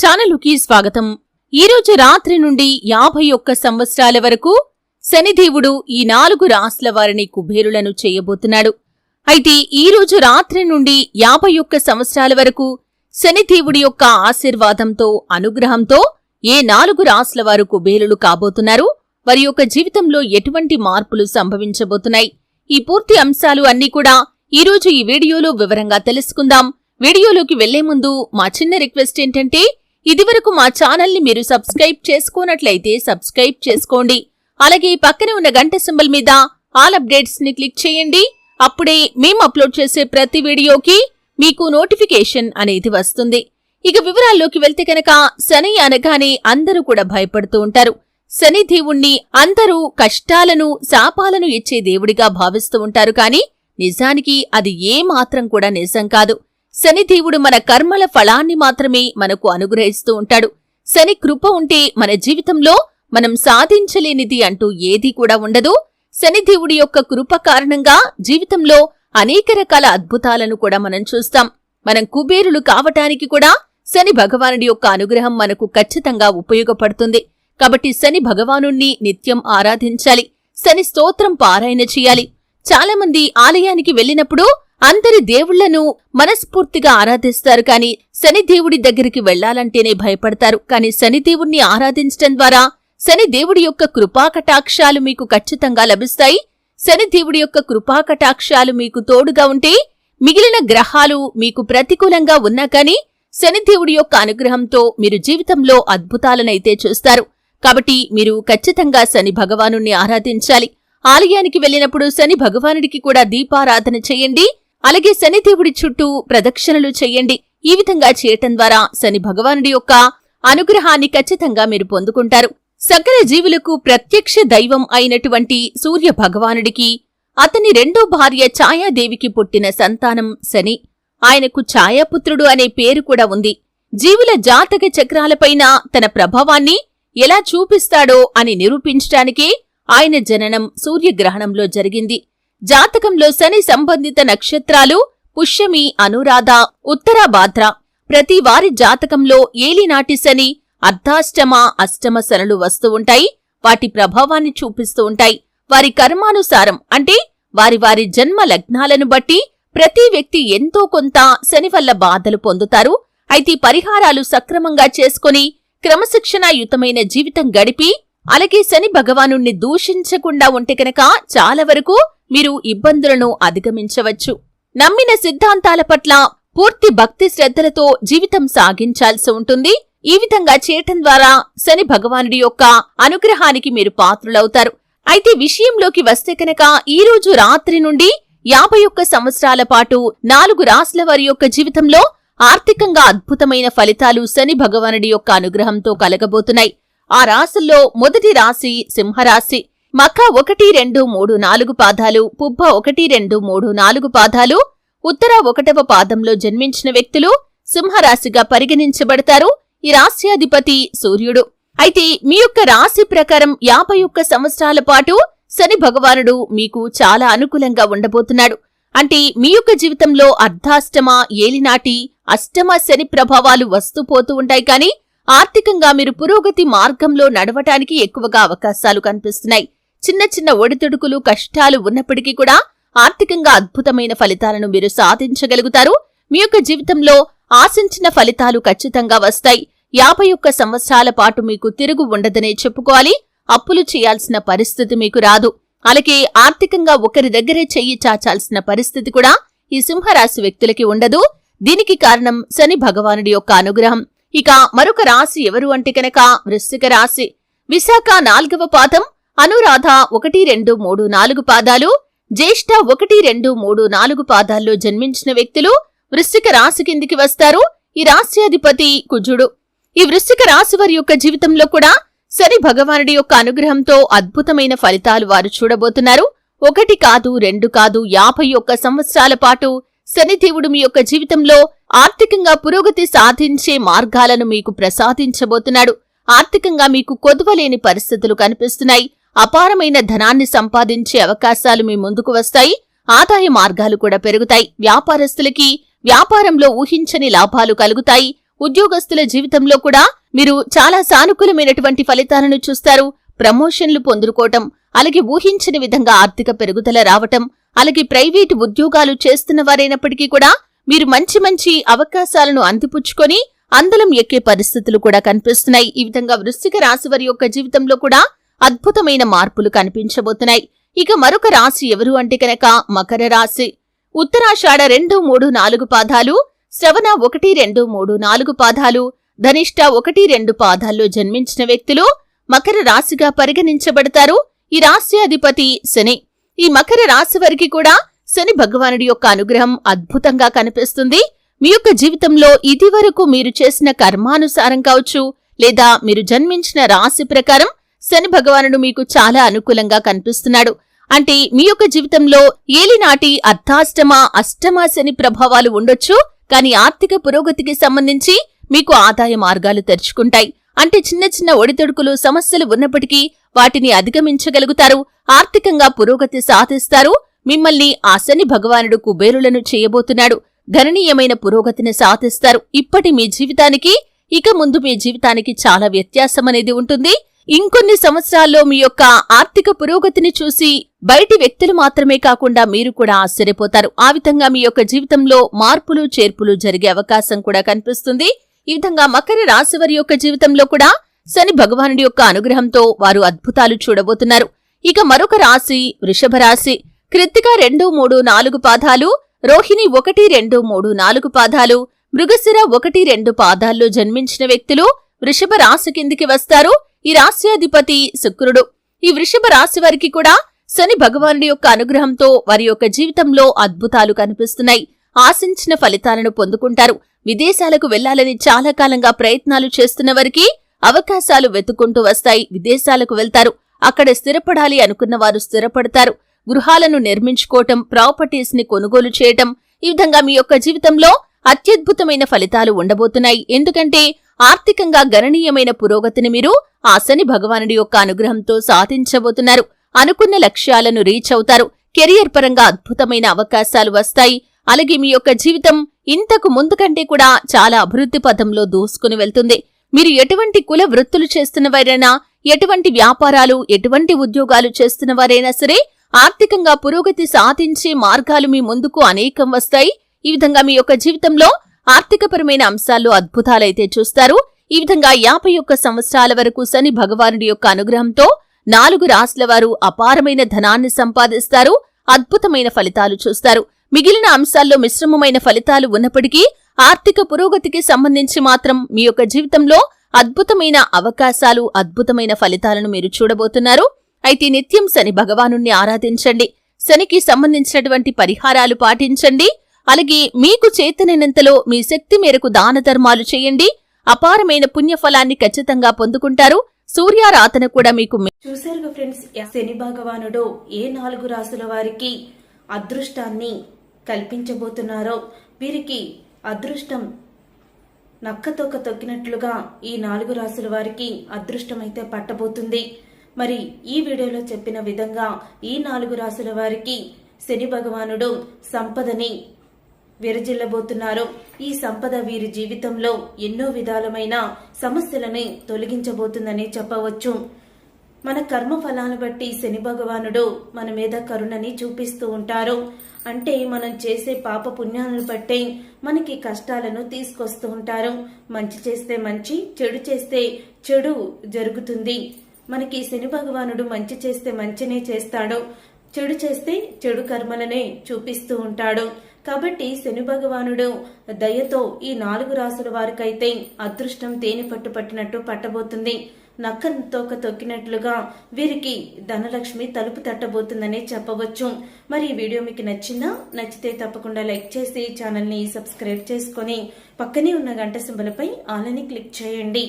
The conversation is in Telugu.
ఛానలుకి స్వాగతం. ఈరోజు రాత్రి నుండి యాభై ఒక్క సంవత్సరాల వరకు శనిదేవుడు ఈ నాలుగు రాసుల వారిని కుబేరులను చేయబోతున్నాడు. అయితే ఈ రోజు రాత్రి నుండి యాభై ఒక్క సంవత్సరాల వరకు శనిదేవుడి యొక్క ఆశీర్వాదంతో అనుగ్రహంతో ఏ నాలుగు రాసుల వారు కుబేరులు కాబోతున్నారు? వారి యొక్క జీవితంలో ఎటువంటి మార్పులు సంభవించబోతున్నాయి? ఈ పూర్తి అంశాలు అన్నీ కూడా ఈ రోజు ఈ వీడియోలో వివరంగా తెలుసుకుందాం. వీడియోలోకి వెళ్ళే ముందు మా చిన్న రిక్వెస్ట్ ఏంటంటే ఇదివరకు మా ఛానల్ని మీరు సబ్స్క్రైబ్ చేసుకోనట్లయితే సబ్స్క్రైబ్ చేసుకోండి. అలాగే పక్కనే ఉన్న గంట సింబల్ మీద ఆల్ అప్డేట్స్ని క్లిక్ చేయండి. అప్పుడే మేము అప్లోడ్ చేసే ప్రతి వీడియోకి మీకు నోటిఫికేషన్ అనేది వస్తుంది. ఇక వివరాల్లోకి వెళ్తే కనుక శని అనగానే అందరూ కూడా భయపడుతూ ఉంటారు. శని దేవుణ్ణి అందరూ కష్టాలను శాపాలను ఇచ్చే దేవుడిగా భావిస్తూ ఉంటారు. కానీ నిజానికి అది ఏ మాత్రం కూడా నిజం కాదు. శనిదేవుడు మన కర్మల ఫలాన్ని మాత్రమే మనకు అనుగ్రహిస్తూ ఉంటాడు. శని కృప ఉంటే మన జీవితంలో మనం సాధించలేనిది అంటూ ఏదీ కూడా ఉండదు. శనిదేవుడి యొక్క కృప కారణంగా జీవితంలో అనేక రకాల అద్భుతాలను కూడా మనం చూస్తాం. మనం కుబేరులు కావటానికి కూడా శని భగవానుడి యొక్క అనుగ్రహం మనకు ఖచ్చితంగా ఉపయోగపడుతుంది. కాబట్టి శని భగవానుణ్ణి నిత్యం ఆరాధించాలి. శని స్తోత్రం పారాయణ చేయాలి. చాలా మంది ఆలయానికి వెళ్ళినప్పుడు అందరి దేవుళ్ళను మనస్ఫూర్తిగా ఆరాధిస్తారు. కాని శనిదేవుడి దగ్గరికి వెళ్ళాలంటేనే భయపడతారు. కాని శనిదేవుణ్ణి ఆరాధించటం ద్వారా శనిదేవుడి యొక్క కృపాకటాక్షాలు మీకు ఖచ్చితంగా లభిస్తాయి. శనిదేవుడి యొక్క కృపాకటాక్షాలు మీకు తోడుగా ఉంటే మిగిలిన గ్రహాలు మీకు ప్రతికూలంగా ఉన్నా కాని శనిదేవుడి యొక్క అనుగ్రహంతో మీరు జీవితంలో అద్భుతాలనైతే చూస్తారు. కాబట్టి మీరు ఖచ్చితంగా శని భగవానుణ్ణి ఆరాధించాలి. ఆలయానికి వెళ్ళినప్పుడు శని భగవానుడికి కూడా దీపారాధన చేయండి. అలాగే శనిదేవుడి చుట్టూ ప్రదక్షిణలు చెయ్యండి ఈ విధంగా చేయటం ద్వారా శని భగవానుడి యొక్క అనుగ్రహాన్ని ఖచ్చితంగా మీరు పొందుకుంటారు. సకల జీవులకు ప్రత్యక్ష దైవం అయినటువంటి సూర్య భగవానుడికి అతని రెండో భార్య ఛాయాదేవికి పుట్టిన సంతానం శని. ఆయనకు ఛాయాపుత్రుడు అనే పేరు కూడా ఉంది. జీవుల జాతక చక్రాలపైన తన ప్రభావాన్ని ఎలా చూపిస్తాడో అని నిరూపించటానికే ఆయన జననం సూర్యగ్రహణంలో జరిగింది. జాతకంలో శని సంబంధిత నక్షత్రాలు పుష్యమి అనురాధ ఉత్తరాభాద్ర ప్రతి వారి జాతకంలో ఏలినాటి శని అర్ధాష్టమ అష్టమ శనులు వస్తూ ఉంటాయి. వాటి ప్రభావాన్ని చూపిస్తూ ఉంటాయి. వారి కర్మానుసారం అంటే వారి వారి జన్మ లగ్నాలను బట్టి ప్రతి వ్యక్తి ఎంతో కొంత శని వల్ల బాధలు పొందుతారు. అయితే పరిహారాలు సక్రమంగా చేసుకుని క్రమశిక్షణాయుతమైన జీవితం గడిపి అలాగే శని భగవానుణ్ణి దూషించకుండా ఉంటే కనుక చాలా వరకు మీరు ఇబ్బందులను అధిగమించవచ్చు. నమ్మిన సిద్ధాంతాల పట్ల పూర్తి భక్తి శ్రద్ధలతో జీవితం సాగించాల్సి ఉంటుంది. ఈ విధంగా చేయటం ద్వారా శని భగవానుడి యొక్క అనుగ్రహానికి మీరు పాత్రులవుతారు. అయితే విషయంలోకి వస్తే కనుక ఈ రోజు రాత్రి నుండి యాభై ఒక్క సంవత్సరాల పాటు నాలుగు రాసుల వారి యొక్క జీవితంలో ఆర్థికంగా అద్భుతమైన ఫలితాలు శని భగవానుడి యొక్క అనుగ్రహంతో కలగబోతున్నాయి. ఆ రాసుల్లో మొదటి రాశి సింహరాశి. మఖ ఒకటి రెండు మూడు నాలుగు పాదాలు పుబ్బ ఒకటి రెండు మూడు నాలుగు పాదాలు ఉత్తర ఒకటవ పాదంలో జన్మించిన వ్యక్తులు సింహరాశిగా పరిగణించబడతారు. ఈ రాశ్యాధిపతి సూర్యుడు. అయితే మీ యొక్క రాశి ప్రకారం యాభై ఒక్క సంవత్సరాల పాటు శని భగవానుడు మీకు చాలా అనుకూలంగా ఉండబోతున్నాడు. అంటే మీ యొక్క జీవితంలో అర్ధాష్టమ ఏలినాటి అష్టమ శని ప్రభావాలు వస్తూ పోతూ ఉంటాయి కానీ ఆర్థికంగా మీరు పురోగతి మార్గంలో నడవటానికి ఎక్కువగా అవకాశాలు కనిపిస్తున్నాయి. చిన్న చిన్న ఒడిదుడుకులు కష్టాలు ఉన్నప్పటికీ కూడా ఆర్థికంగా అద్భుతమైన ఫలితాలను మీరు సాధించగలుగుతారు. మీ యొక్క జీవితంలో ఆశించిన ఫలితాలు ఖచ్చితంగా వస్తాయి. యాభై ఒక్క సంవత్సరాల పాటు మీకు తిరుగు ఉండదనే చెప్పుకోవాలి. అప్పులు చేయాల్సిన పరిస్థితి మీకు రాదు. అలాగే ఆర్థికంగా ఒకరి దగ్గరే చెయ్యి చాచాల్సిన పరిస్థితి కూడా ఈ సింహరాశి వ్యక్తులకి ఉండదు. దీనికి కారణం శని భగవానుడి యొక్క అనుగ్రహం. ఇక మరొక రాశి ఎవరు అంటే కనుక వృశ్చిక రాశి. విశాఖ నాల్గవ పాదం అనురాధ ఒకటి రెండు మూడు నాలుగు పాదాలు జ్యేష్ఠ ఒకటి రెండు మూడు నాలుగు పాదాల్లో జన్మించిన వ్యక్తులు వృశ్చిక రాశి కిందికి వస్తారు. ఈ రాశ్యాధిపతి కుజుడు. ఈ వృశ్చిక రాశి వారి యొక్క జీవితంలో కూడా శని భగవానుడి యొక్క అనుగ్రహంతో అద్భుతమైన ఫలితాలు వారు చూడబోతున్నారు. ఒకటి కాదు రెండు కాదు యాభై ఒక్క సంవత్సరాల పాటు శనిదేవుడు మీ యొక్క జీవితంలో ఆర్థికంగా పురోగతి సాధించే మార్గాలను మీకు ప్రసాదించబోతున్నాడు. ఆర్థికంగా మీకు కొదువలేని పరిస్థితులు కనిపిస్తున్నాయి. అపారమైన ధనాన్ని సంపాదించే అవకాశాలు మీ ముందుకు వస్తాయి. ఆదాయ మార్గాలు కూడా పెరుగుతాయి. వ్యాపారస్తులకి వ్యాపారంలో ఊహించని లాభాలు కలుగుతాయి. ఉద్యోగస్తుల జీవితంలో కూడా మీరు చాలా సానుకూలమైనటువంటి ఫలితాలను చూస్తారు. ప్రమోషన్లు పొందుకోవటం అలాగే ఊహించని విధంగా ఆర్థిక పెరుగుదల రావటం అలాగే ప్రైవేటు ఉద్యోగాలు చేస్తున్న వారైనప్పటికీ కూడా మీరు మంచి మంచి అవకాశాలను అందిపుచ్చుకొని అందలం ఎక్కే పరిస్థితులు కూడా కనిపిస్తున్నాయి. ఈ విధంగా వృశ్చిక రాశి వారి యొక్క జీవితంలో కూడా అద్భుతమైన మార్పులు కనిపించబోతున్నాయి. ఇక మరొక రాశి ఎవరు అంటే కనుక మకర రాశి. ఉత్తరాషాఢ రెండు మూడు నాలుగు పాదాలు శ్రవణ ఒకటి రెండు మూడు నాలుగు పాదాలు ధనిష్ట ఒకటి రెండు పాదాల్లో జన్మించిన వ్యక్తులు మకర రాశిగా పరిగణించబడతారు. ఈ రాశి అధిపతి శని. ఈ మకర రాశి వారికి కూడా శని భగవానుడి యొక్క అనుగ్రహం అద్భుతంగా కనిపిస్తుంది. మీ యొక్క జీవితంలో ఇదివరకు మీరు చేసిన కర్మానుసారం కావచ్చు లేదా మీరు జన్మించిన రాశి ప్రకారం శని భగవానుడు మీకు చాలా అనుకూలంగా కనిపిస్తున్నాడు. అంటే మీ యొక్క జీవితంలో ఏలినాటి అర్ధాష్టమ అష్టమ శని ప్రభావాలు ఉండొచ్చు కానీ ఆర్థిక పురోగతికి సంబంధించి మీకు ఆదాయ మార్గాలు తెరుచుకుంటాయి. అంటే చిన్న చిన్న ఒడిదొడుకులు సమస్యలు ఉన్నప్పటికీ వాటిని అధిగమించగలుగుతారు ఆర్థికంగా పురోగతి సాధిస్తారు. మిమ్మల్ని ఆ శని భగవానుడు కుబేరులను చేయబోతున్నాడు. గణనీయమైన పురోగతిని సాధిస్తారు. ఇప్పటి మీ జీవితానికి ఇక ముందు మీ జీవితానికి చాలా వ్యత్యాసం అనేది ఉంటుంది. ఇంకొన్ని సంవత్సరాల్లో మీ యొక్క ఆర్థిక పురోగతిని చూసి బయటి వ్యక్తులు మాత్రమే కాకుండా మీరు కూడా ఆశ్చర్యపోతారు. ఆ విధంగా మీ యొక్క జీవితంలో మార్పులు చేర్పులు జరిగే అవకాశం కూడా కనిపిస్తుంది. ఈ విధంగా మకర రాశి వారి యొక్క జీవితంలో కూడా శని భగవానుడి యొక్క అనుగ్రహంతో వారు అద్భుతాలు చూడబోతున్నారు. ఇక మరొక రాశి వృషభ రాశి. కృత్తిక రెండు మూడు నాలుగు పాదాలు రోహిణి ఒకటి రెండు మూడు నాలుగు పాదాలు మృగశిర ఒకటి రెండు పాదాల్లో జన్మించిన వ్యక్తులు వృషభ రాశి కిందికి వస్తారు. ఈ రాశ్యాధిపతి శుక్రుడు. ఈ వృషభ రాశి వారికి కూడా శని భగవానుడి యొక్క అనుగ్రహంతో వారి యొక్క జీవితంలో అద్భుతాలు కనిపిస్తున్నాయి. ఆశించిన ఫలితాలను పొందుకుంటారు. విదేశాలకు వెళ్ళాలని చాలా కాలంగా ప్రయత్నాలు చేస్తున్న వారికి అవకాశాలు వెతుకుంటూ వస్తాయి. విదేశాలకు వెళ్తారు. అక్కడ స్థిరపడాలి అనుకున్న వారు స్థిరపడతారు. గృహాలను నిర్మించుకోవటం ప్రాపర్టీస్ని కొనుగోలు చేయటం ఈ విధంగా మీ యొక్క జీవితంలో అత్యద్భుతమైన ఫలితాలు ఉండబోతున్నాయి. ఎందుకంటే ఆర్థికంగా గణనీయమైన పురోగతిని మీరు ఆ శని భగవానుడి యొక్క అనుగ్రహంతో సాధించబోతున్నారు. అనుకున్న లక్ష్యాలను రీచ్ అవుతారు. కెరియర్ పరంగా అద్భుతమైన అవకాశాలు వస్తాయి. అలాగే మీ యొక్క జీవితం ఇంతకు ముందు కంటే కూడా చాలా అభివృద్ధి పథంలో దూసుకుని వెళ్తుంది. మీరు ఎటువంటి కుల వృత్తులు చేస్తున్నవారైనా ఎటువంటి వ్యాపారాలు ఎటువంటి ఉద్యోగాలు చేస్తున్నవారైనా సరే ఆర్థికంగా పురోగతి సాధించే మార్గాలు మీ ముందుకు అనేకం వస్తాయి. ఈ విధంగా మీ యొక్క జీవితంలో ఆర్థికపరమైన అంశాల్లో అద్భుతాలైతే చూస్తారు. ఈ విధంగా యాభై ఒక్క సంవత్సరాల వరకు శని భగవానుడి యొక్క అనుగ్రహంతో నాలుగు రాశుల వారు అపారమైన ధనాన్ని సంపాదిస్తారు. అద్భుతమైన ఫలితాలు చూస్తారు. మిగిలిన అంశాల్లో మిశ్రమమైన ఫలితాలు ఉన్నప్పటికీ ఆర్థిక పురోగతికి సంబంధించి మాత్రం మీ యొక్క జీవితంలో అద్భుతమైన అవకాశాలు అద్భుతమైన ఫలితాలను మీరు చూడబోతున్నారు. అయితే నిత్యం శని భగవాను ఆరాధించండి. శనికి సంబంధించినటువంటి పరిహారాలు పాటించండి. అలాగే మీకు చేతనైనంతలో మీ శక్తి మేరకు దాన ధర్మాలు చేయండి. అపారమైన పుణ్యఫలాన్ని ఖచ్చితంగా పొందుకుంటారు. సూర్యారాధన కూడా మీకు చూశారుగా ఫ్రెండ్స్ శని భగవానుడు ఏ నాలుగు రాసుల వారికి అదృష్టాన్ని కల్పించబోతున్నారో వీరికి అదృష్టం నక్కతోక తొక్కినట్లుగా ఈ నాలుగు రాసుల వారికి అదృష్టం అయితే పట్టబోతుంది. మరి ఈ వీడియోలో చెప్పిన విధంగా ఈ నాలుగు రాసుల వారికి శని భగవానుడు సంపదని విరజిల్లబోతున్నారు. ఈ సంపద వీరి జీవితంలో ఎన్నో విధాలమైన సమస్యలని తొలగించబోతుందని చెప్పవచ్చు. మన కర్మ ఫలాన్ని బట్టి శని భగవానుడు మన మీద కరుణని చూపిస్తూ ఉంటారు. అంటే మనం చేసే పాప పుణ్యాలను బట్టి మనకి కష్టాలను తీసుకొస్తూ ఉంటారు. మంచి చేస్తే మంచి చెడు చేస్తే చెడు జరుగుతుంది. మనకి శని భగవానుడు మంచి చేస్తే మంచినే చేస్తాడు. చెడు చేస్తే చెడు కర్మలనే చూపిస్తూ ఉంటాడు. కాబట్టి శని భగవానుడు దయతో ఈ నాలుగు రాసుల వారికైతే అదృష్టం తేనె పట్టు పట్టినట్టు పట్టబోతుంది. నక్క తోక తొక్కినట్లుగా వీరికి ధనలక్ష్మి తలుపు తట్టబోతుందని చెప్పవచ్చు. మరి ఈ వీడియో మీకు నచ్చిందా? నచ్చితే తప్పకుండా లైక్ చేసి ఛానల్ని సబ్స్క్రైబ్ చేసుకొని పక్కనే ఉన్న గంట సింబలపై ఆలని క్లిక్ చేయండి.